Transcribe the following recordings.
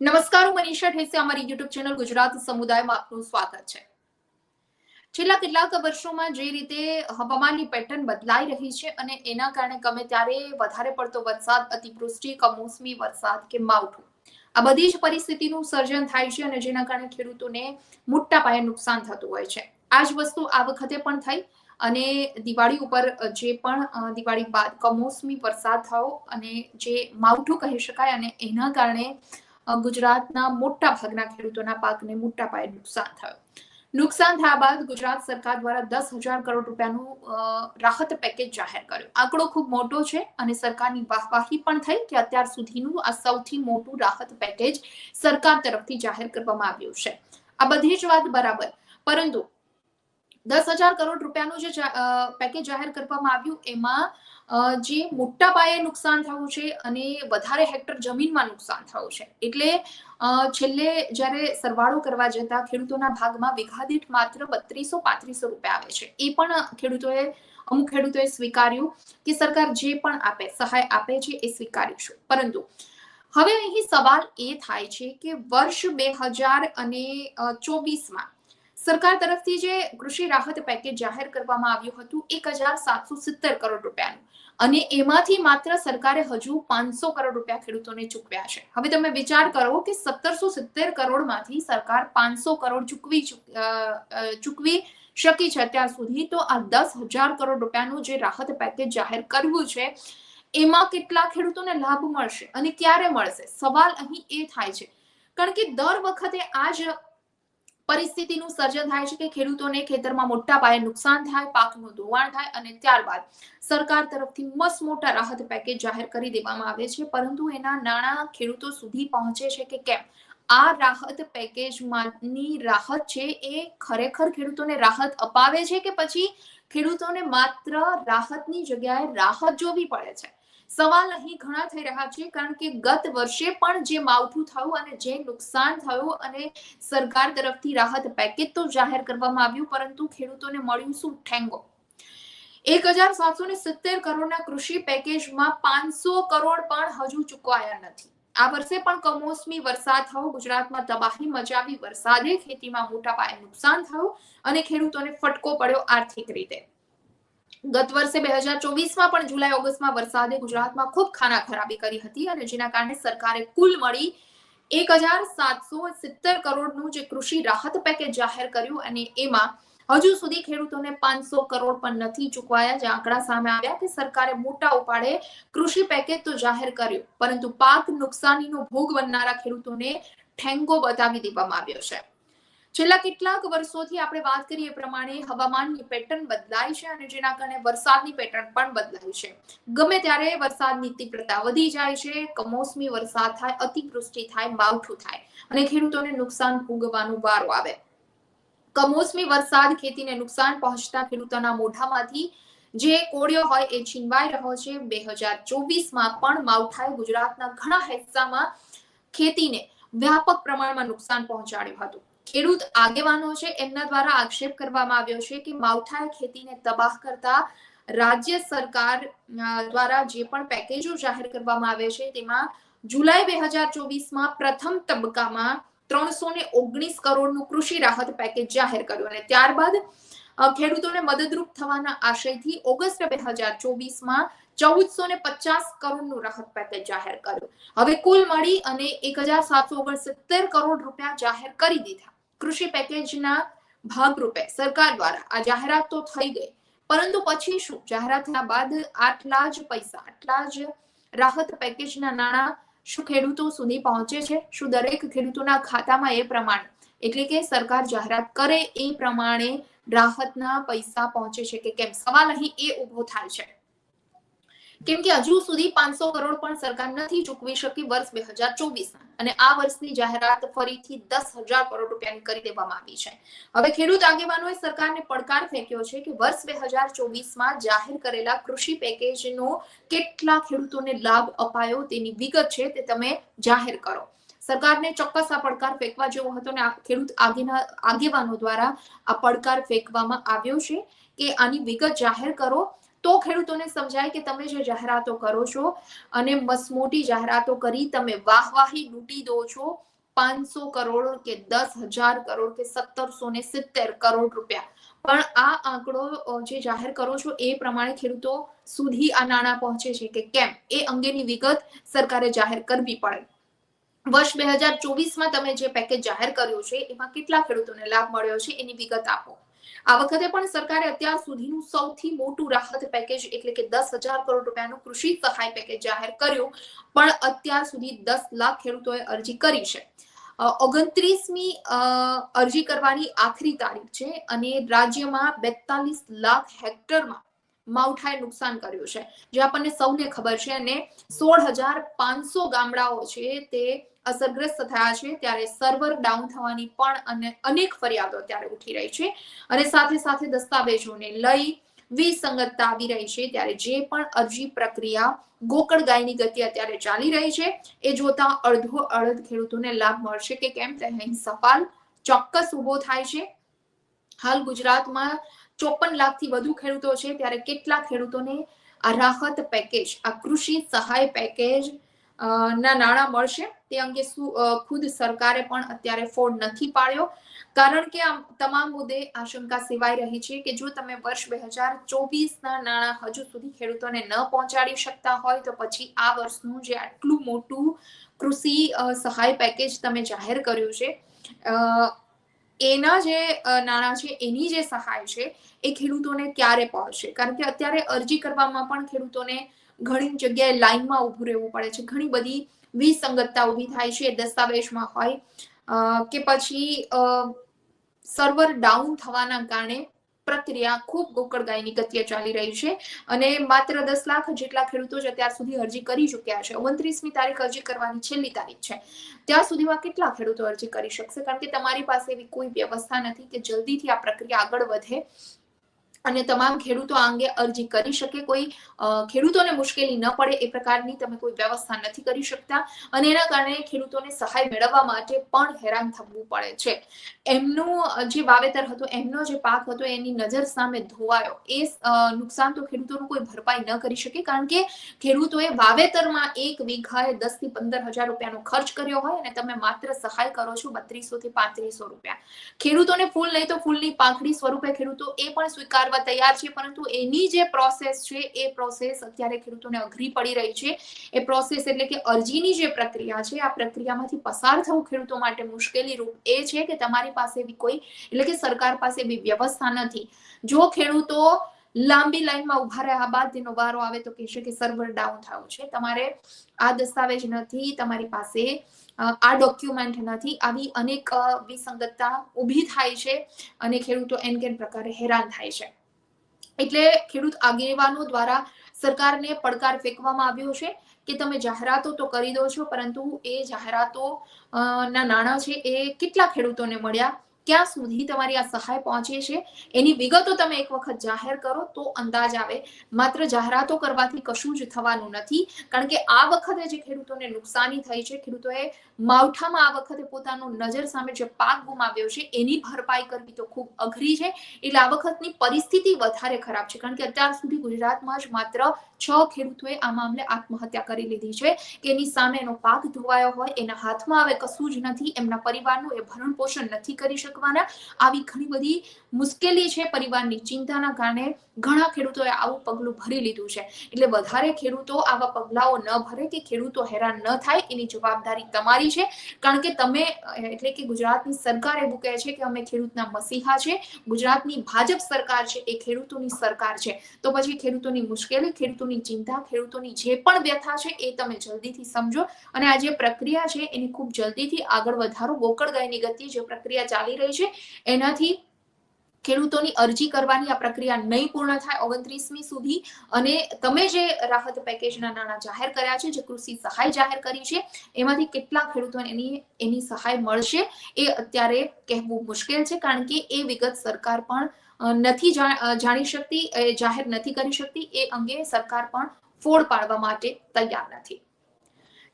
નમસ્કાર, હું મનીષા ઠેસે, અમારી યુટ્યુબ ચેનલ ગુજરાત સમુદાયમાં આપનું સ્વાગત છે. છેલ્લા કેટલાક વર્ષોમાં જે રીતે હવામાનની પેટર્ન બદલાઈ રહી છે અને એના કારણે ગમે ત્યારે વધારે પડતો વરસાદ, અતિવૃષ્ટિ, કમોસમી વરસાદ કે માવઠું, આ બધી જ પરિસ્થિતિનું સર્જન થાય છે અને જેના કારણે ખેડૂતોને મોટા પાયે નુકસાન થતું હોય છે. આ જ વસ્તુ આ વખતે પણ થઈ અને દિવાળી ઉપર જે પણ દિવાળી બાદ કમોસમી વરસાદ થયો અને જે માવઠું કહી શકાય અને એના કારણે ગુજરાતના મોટા ભાગના ખેડૂતોના પાકને મોટા પાયે નુકસાન થયું. નુકસાન થયા બાદ ગુજરાત સરકાર દ્વારા દસ હજાર કરોડ રૂપિયાનું રાહત પેકેજ જાહેર કર્યું. આંકડો ખૂબ મોટો છે અને સરકારની વાહવાહી પણ થઈ કે અત્યાર સુધીનું આ સૌથી મોટું રાહત પેકેજ સરકાર તરફથી જાહેર કરવામાં આવ્યું છે. આ બધી જ વાત બરાબર. પરંતુ દસ હજાર કરોડ રૂપિયાનું જે પેકેજ જાહેર કરવામાં આવ્યું, એમાં જે મોટા પાયે નુકસાન થયું છે અને વધારે હેક્ટર જમીનમાં નુકસાન થયું છે. એટલે છેલ્લે જ્યારે સરવાળો કરવા જતા ખેડૂતોના ભાગમાં વીઘા માત્ર બત્રીસો પાંત્રીસો રૂપિયા આવે છે. એ પણ ખેડૂતોએ, અમુક ખેડૂતોએ સ્વીકાર્યું કે સરકાર જે પણ આપે, સહાય આપે છે એ સ્વીકારીશું પરંતુ, હવે અહીં સવાલ એ થાય છે કે વર્ષ બે હજાર અને ચોવીસમાં સરકાર તરફથી જે કૃષિ રાહત પેકેજ જાહેર કરવામાં આવ્યું હતું, એક હજાર સાતસો સિત્તેર કરોડ રૂપિયાનું. અને એમાંથી માત્ર સરકારે હજુ પાંચસો કરોડ રૂપિયા ખેડૂતોને ચૂકવ્યા છે. હવે તમે વિચાર કરો કે સત્તરસો સિત્તેર કરોડમાંથી સરકાર પાંચસો કરોડ ચૂકવી ચૂકવી શકી છે અત્યાર સુધી, તો આ દસ હજાર કરોડ રૂપિયાનું જે રાહત પેકેજ જાહેર કરવું છે, એમાં કેટલા ખેડૂતોને લાભ મળશે અને ક્યારે મળશે? સવાલ અહીં એ થાય છે. કારણ કે દર વખતે આ જ પરિસ્થિતિનું સર્જન થાય છે કે ખેડૂતોને ખેતરમાં મોટા પાયે નુકસાન થાય, પાકનું ધોવાણ થાય અને ત્યારબાદ સરકાર તરફથી મસ્ત મોટા રાહત પેકેજ જાહેર કરી દેવામાં આવે છે. પરંતુ એના નાણાં ખેડૂતો સુધી પહોંચે છે કે કેમ? આ રાહત પેકેજમાંની રાહત છે એ ખરેખર ખેડૂતોને રાહત અપાવે છે કે પછી ખેડૂતોને માત્ર રાહતની જગ્યાએ રાહત જોવી પડે છે? સવાલ અહીં ઘણા થઈ રહ્યા છે, કારણ કે ગત વર્ષે પણ જે માવઠું થયું અને જે નુકસાન થયું અને સરકાર તરફથી રાહત પેકેજ તો જાહેર કરવામાં આવ્યું, પરંતુ ખેડૂતોને મળ્યું શું? ઠેંગો. એક હજાર સાતસો ને સિત્તેર કરોડના કૃષિ પેકેજમાં પાંચસો કરોડ પણ હજુ ચૂકવાયા નથી. આ વર્ષે પણ કમોસમી વરસાદ થયો, ગુજરાતમાં તબાહી મચાવી, વરસાદે ખેતીમાં મોટા પાયે નુકસાન થયું અને ખેડૂતોને ફટકો પડ્યો આર્થિક રીતે. ગત વર્ષે બે હજાર ચોવીસમાં પણ જુલાઈ ઓગસ્ટમાં વરસાદે ગુજરાતમાં ખૂબ ખાના ખરાબી કરી હતી અને જેના કારણે સરકારે કુલ મળી એક હજાર સાતસો સિત્તેર કરોડનું જે કૃષિ રાહત પેકેજ જાહેર કર્યું અને એમાં હજુ સુધી ખેડૂતોને પાંચસો કરોડ પણ નથી ચૂકવાયા, જે આંકડા સામે આવ્યા કે સરકારે મોટા ઉપાડે કૃષિ પેકેજ તો જાહેર કર્યું, પરંતુ પાક નુકસાનીનો ભોગ બનનારા ખેડૂતોને ઠેંગો બતાવી દેવામાં આવ્યો છે. છેલ્લા કેટલાક વર્ષોથી આપણે વાત કરીએ પ્રમાણે હવામાનની પેટર્ન બદલાય છે અને જેના કારણે વરસાદની પેટર્ન પણ બદલાય છે. ગમે ત્યારે વરસાદની તીવ્રતા વધી જાય છે, કમોસમી વરસાદ થાય, અતિવૃષ્ટિ થાય, માવઠું થાય અને ખેડૂતોને નુકસાન ભોગવવાનો વારો આવે. કમોસમી વરસાદ ખેતીને નુકસાન પહોંચતા ખેડૂતોના મોઢામાંથી જે કોળિયો હોય એ છીનવાઈ રહ્યો છે. બે હજાર ચોવીસમાં પણ માવઠાએ ગુજરાતના ઘણા હિસ્સામાં ખેતીને વ્યાપક પ્રમાણમાં નુકસાન પહોંચાડ્યું હતું. ખેડૂત આગેવાનો છે, એમના દ્વારા આક્ષેપ કરવામાં આવ્યો છે કે માવઠાએ ખેતીને તબાહ કરતા રાજ્ય સરકાર દ્વારા જે પણ પેકેજો જાહેર કરવામાં આવે છે, તેમાં જુલાઈ બે હજાર ચોવીસમાં પ્રથમ તબક્કામાં ત્રણસો ને ઓગણીસ કરોડનું કૃષિ રાહત પેકેજ જાહેર કર્યું અને ત્યારબાદ ખેડૂતોને મદદરૂપ થવાના આશયથી ઓગસ્ટ બે હજાર ચોવીસમાં ચૌદસો ને પચાસ કરોડનું રાહત પેકેજ જાહેર કર્યું. હવે કુલ મળી અને એક હજાર સાતસો ઓગણસિત્તેર કરોડ રૂપિયા જાહેર કરી દીધા. કૃષિ પેકેજના ભાગરૂપે સરકાર દ્વારા આ જાહેરાત તો થઈ ગઈ. પરંતુ પછી શું? જાહેરાત થયા બાદ આટલા જ પૈસા, આટલા જ રાહત પેકેજના નાણાં શું ખેડૂતો સુધી પહોંચે છે? શું દરેક ખેડૂતોના ખાતામાં એ પ્રમાણે? એટલે કે સરકાર જાહેરાત કરે એ પ્રમાણે રાહતના પૈસા પહોંચે છે કે કેમ? સવાલ અહીં એ ઊભો થાય છે. કેમ કે હજુ સુધી પાંચસો કરોડ પણ સરકાર નથી ચૂકવી શકી વર્ષ બે હજાર ચોવીસમાં અને આ વર્ષની જાહેરાત ફરીથી દસ હજાર કરોડ રૂપિયાની કરી દેવામાં આવી છે. હવે ખેડૂત આગેવાનોએ સરકારને પડકાર ફેંક્યો છે કે વર્ષ બે હજાર ચોવીસમાં જાહેર કરેલા કૃષિ પેકેજનો કેટલા ખેડૂતોને લાભ અપાયો તેની વિગત છે તે તમે જાહેર કરો. સરકારને ચોક્કસ આ પડકાર ફેંકવા જેવો હતો ને ખેડૂત આગેના, આગેવાનો દ્વારા આ પડકાર ફેંકવામાં આવ્યો છે કે આની વિગત જાહેર કરો. તો ખેડૂતોને સમજાય કે તમે જે જાહેરાતો કરો છો અને મસમોટી જાહેરાતો કરી, તમે વાહવાહી લૂંટી દો છો પાંચસો કરોડ કે દસ હજાર કરોડ કે સત્તરસો ને સિત્તેર કરોડ રૂપિયા. પણ આ આંકડો જે જાહેર કરો છો એ પ્રમાણે ખેડૂતો સુધી આ નાણાં પહોંચે છે કે કેમ? એ અંગેની વિગત સરકારે જાહેર કરવી પડે. વર્ષ બે હજાર ચોવીસમાં તમે જે પેકેજ જાહેર કર્યું છે, એમાં કેટલા ખેડૂતોને લાભ મળ્યો છે એની વિગત આપો. આ વખતે પણ સરકારે અત્યાર સુધીનું સૌથી મોટું રાહત પેકેજ એટલે કે દસ હજાર કરોડ રૂપિયાનું કૃષિ સહાય પેકેજ જાહેર કર્યું. પણ અત્યાર સુધી દસ લાખ ખેડૂતોએ અરજી કરી છે. ઓગણત્રીસમી અરજી કરવાની આખરી તારીખ છે અને રાજ્યમાં બેતાલીસ લાખ હેક્ટરમાં માવઠાએ નુકસાન કર્યું છે. જે આપણને સૌને ખબર છે અને સોળ હજાર પાંચસો ગામડાઓ છે તે અસરગ્રસ્ત થયા છે ત્યારે સર્વર ડાઉન થવાની પણ અને અનેક ફરિયાદો અત્યારે ઉઠી રહી છે અને સાથે સાથે દસ્તાવેજોને લઈ વિસંગતતા આવી રહી છે ત્યારે જે પણ અરજી પ્રક્રિયા ગોકળ ગાયની ગતિ અત્યારે ચાલી રહી છે એ જોતા અડધો અડધ ખેડૂતોને લાભ મળશે કે કેમ તે સફાલ ચોક્કસ ઊભો થાય છે. હાલ ગુજરાતમાં ચોપન લાખથી વધુ ખેડૂતો છે ત્યારે કેટલા ખેડૂતોને આ રાહત પેકેજ આ કૃષિ સહાય પેકેજ ના નાણાં મળશે. તે અંગે ખુદ સરકારે પણ અત્યારે ફોડ નથી પાડ્યો. કારણ કે આ તમામ મુદ્દે આશંકા સેવાઈ રહી છે કે જો તમે વર્ષ બે હજાર ચોવીસના નાણાં હજુ સુધી ખેડૂતોને ન પહોંચાડી શકતા હોય તો પછી આ વર્ષનું જે આટલું મોટું કૃષિ સહાય પેકેજ તમે જાહેર કર્યું છે એના જે નાણાં છે, એની જે સહાય છે, એ ખેડૂતોને ક્યારે પહોંચશે? કારણ કે અત્યારે અરજી કરવામાં પણ ખેડૂતોને ઘણી જગ્યાએ લાઈનમાં ઊભું રહેવું પડે છે. ઘણી બધી વિસંગતતા ઊભી થાય છે દસ્તાવેજમાં હોય. કે પછી સર્વર ડાઉન થવાના કારણે પ્રક્રિયા ખૂબ ગોકળગાયની ગતિએ ચાલી રહી છે અને માત્ર દસ લાખ જેટલા ખેડૂતો જ અત્યાર સુધી અરજી કરી ચૂક્યા છે. ઓગણત્રીસમી તારીખ અરજી કરવાની છેલ્લી તારીખ છે. ત્યાં સુધીમાં કેટલા ખેડૂતો અરજી કરી શકશે? કારણ કે તમારી પાસે એવી કોઈ વ્યવસ્થા નથી કે જલ્દીથી આ પ્રક્રિયા આગળ વધે. અને તમામ ખેડૂતો આ અંગે અરજી કરી શકે. કોઈ ખેડૂતોને મુશ્કેલી ન પડે એ પ્રકારની તમે કોઈ વ્યવસ્થા નથી કરી શકતા. અને એના કારણે ખેડૂતોને સહાય મેળવવા માટે પણ હેરાન થવું પડે છે. એમનું જે વાવેતર હતું, એમનો જે પાક હતો, એની નજર સામે ધોવાયો. એ નુકસાન તો ખેડૂતોનું કોઈ ભરપાઈ ન કરી શકે, કારણ કે ખેડૂતોએ વાવેતરમાં એક વીઘાએ દસથી પંદર હજાર રૂપિયાનો ખર્ચ કર્યો હોય અને તમે માત્ર સહાય કરો છો બત્રીસો થી પાંત્રીસો રૂપિયા. ખેડૂતોને ફૂલ, નહીં તો ફૂલની પાંખડી સ્વરૂપે ખેડૂતો એ પણ સ્વીકારવા તૈયાર છે, પરંતુ એની જે પ્રોસેસ છે, એ પ્રોસેસ અત્યારે ખેડૂતોને અઘરી પડી રહી છે. એ પ્રોસેસ એટલે કે અરજીની જે પ્રક્રિયા છે, આ પ્રક્રિયામાંથી પસાર થવું ખેડૂતો માટે મુશ્કેલી રૂપ એ છે કે તમારી પાસે એવી કોઈ, એટલે કે સરકાર પાસે એવી વ્યવસ્થા નથી. જો ખેડૂતો લાંબી લાઈનમાં ઊભા રહ્યા બાદ તેનો વારો આવે તો કહેશે કે સર્વર ડાઉન થયો છે. તમારે આ દસ્તાવેજ નથી, તમારી પાસે આ ડોક્યુમેન્ટ નથી. આવી અનેક વિસંગતતા ઊભી થાય છે અને ખેડૂતો એન કેન પ્રકારે હેરાન થાય છે. એટલે ખેડૂત આગેવાનો દ્વારા સરકારને પડકાર ફેંકવામાં આવ્યો છે કે તમે જાહેરાતો તો કરી દો છો, પરંતુ એ જાહેરાતો ના નાણાં છે એ કેટલા ખેડૂતોને મળ્યા? ક્યાં સુધી તમારી આ સહાય પહોંચે છે? એની વિગતો તમે એક વખત જાહેર કરો તો અંદાજ આવે. માત્ર જાહેરાતો કરવાથી કશું જ થવાનું નથી. કારણ કે આ વખતે જે ખેડૂતોને નુકસાની થઈ છે, ખેડૂતોએ માવઠામાં આ વખતે પોતાનો નજર સામે જે પાક ગુમાવ્યો છે, એની ભરપાઈ કરવી તો ખૂબ અઘરી છે. એટલે આ વખતની પરિસ્થિતિ વધારે ખરાબ છે. કારણ કે અત્યાર સુધી ગુજરાતમાં જ માત્ર છ ખેડૂતોએ આ મામલે આત્મહત્યા કરી લીધી છે. કે એની સામે એનો પાક ધોવાયો હોય, એના હાથમાં હવે કશું જ નથી, એમના પરિવારનું એ ભરણ પોષણ નથી કરી શકવાના આવી ઘણી બધી મુશ્કેલી છે પરિવારની. ચિંતાના કારણે ઘણા ખેડૂતોએ આવું પગલું ભરી લીધું છે. એટલે વધારે ખેડૂતો આવા પગલાઓ ન ભરે કે ખેડૂતો હેરાન ન થાય એની જવાબદારી તમારી છે. કારણ કે તમે, એટલે કે ગુજરાતની સરકાર એવું કહે છે કે અમે ખેડૂતના મસીહા છે. ગુજરાતની ભાજપ સરકાર છે એ ખેડૂતોની સરકાર છે. તો પછી ખેડૂતોની મુશ્કેલી, ખેડૂતોની ચિંતા, ખેડૂતોની જે પણ વ્યથા છે એ તમે જલ્દીથી સમજો. અને આ જે પ્રક્રિયા છે એની ખૂબ જલ્દીથી આગળ વધારો. ગોકળ ગાયની ગતિ જે પ્રક્રિયા ચાલી રહી છે. એનાથી ખેડૂતોની અરજી કરવાની આ પ્રક્રિયા નહીં પૂર્ણ થાય ઓગણત્રીસમી સુધી. અને તમે જે રાહત પેકેજના નાણાં જાહેર કર્યા છે, જે કૃષિ સહાય જાહેર કરી છે, એમાંથી કેટલા ખેડૂતોને એની એની સહાય મળશે, એ અત્યારે કહેવું મુશ્કેલ છે, કારણ કે એ વિગત સરકાર પણ નથી જાણી શકતી, એ જાહેર નથી કરી શકતી, એ અંગે સરકાર પણ ફોડ પાડવા માટે તૈયાર નથી.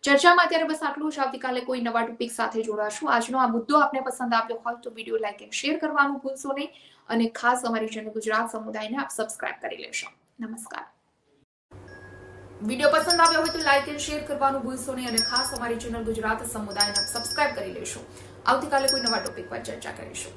ચર્ચામાં અત્યારે બસ આટલું જ. આવતીકાલે કોઈ નવા ટોપિક સાથે જોડાશું. આજનો આ મુદ્દો આપને પસંદ આવ્યો હોય તો વીડિયો લાઈક એન્ડ શેર કરવાનું ભૂલશો નહીં. અને ખાસ અમારી ચેનલ ગુજરાત સમુદાયને આપ સબસ્ક્રાઇબ કરી લેશો. નમસ્કાર. વીડિયો પસંદ આવ્યો હોય તો લાઈક એન્ડ શેર કરવાનું ભૂલશો નહીં અને ખાસ અમારી ચેનલ ગુજરાત સમુદાયને સબસ્ક્રાઇબ કરી લેશો. આવતીકાલે કોઈ નવા ટોપિક પર ચર્ચા કરીશું.